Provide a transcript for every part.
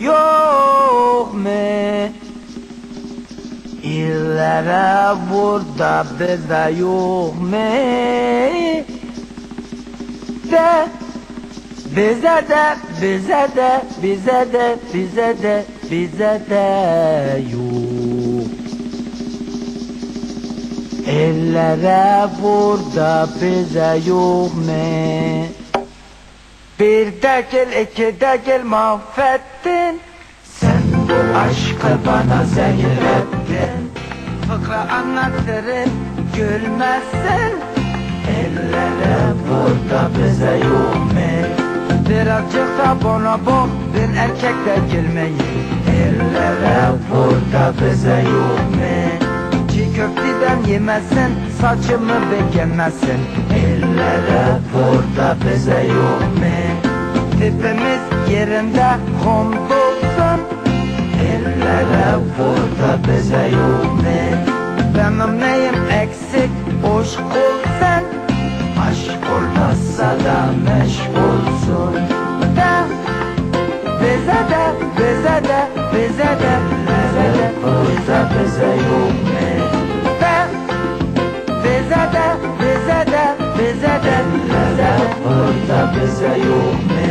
yok mu? İllere burada bize yok mu? De bize de bize de bize de bize de bize de yok. Ellere burada bize yok mu? Bir de gel iki de gel mahvettin Sen bu aşkı bana zehir ettin Fıkra anlatırım gülmezsin Ellere burada bize mu? Birazcık da bana bak ben erkekler gelmeyi Ellere burada bize mu? Çiğ köfteden yemezsin Saçımı beğenmezsin Ellere burada bize yok mu? Tipimiz yerinde hamdolsun Ellere burada bize yok mu? Benim neyim eksik Aşk ol sen Aşk olmazsa da meşgulsun Da bize de bize de bize de bize de burada bize yok burada bize yok mu?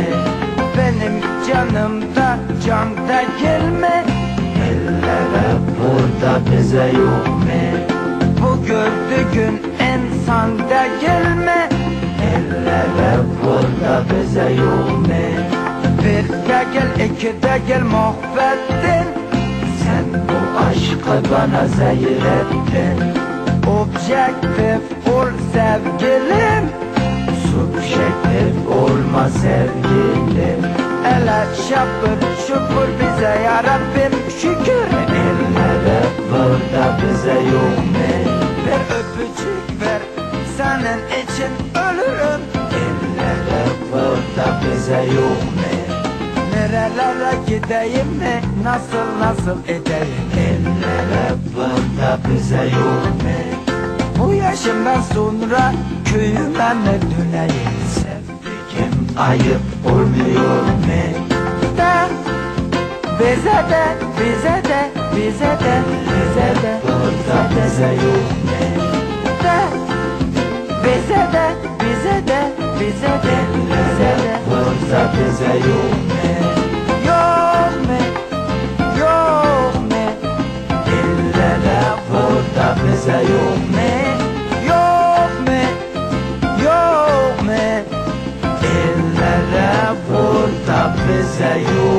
Benim canımda can da gelme Ellere burada bize yok mu? Bu gördüğün insan da gelme Ellere burada bize yok mu? Bir de gel iki de gel mahvettin Sen bu aşkı bana zehir ettin Objektif ol sevgilim Subjektif olma sevgilim Ele şapır şupur bize yarabbim şükür Ellere burada bize yok mu? Bir öpücük ver senin için ölürüm Ellere burada bize yok mu? Nerelere gideyim mi? Nasıl nasıl edeyim? Ellere burada bize yok mu? Bu yaşımdan sonra köyüme mi döneyim? Sevdiğim ayıp olmuyor mu? Da bize de, bize de, bize de, bize de Burada bize yok mu? Da bize de, bize de, bize de, bize de burada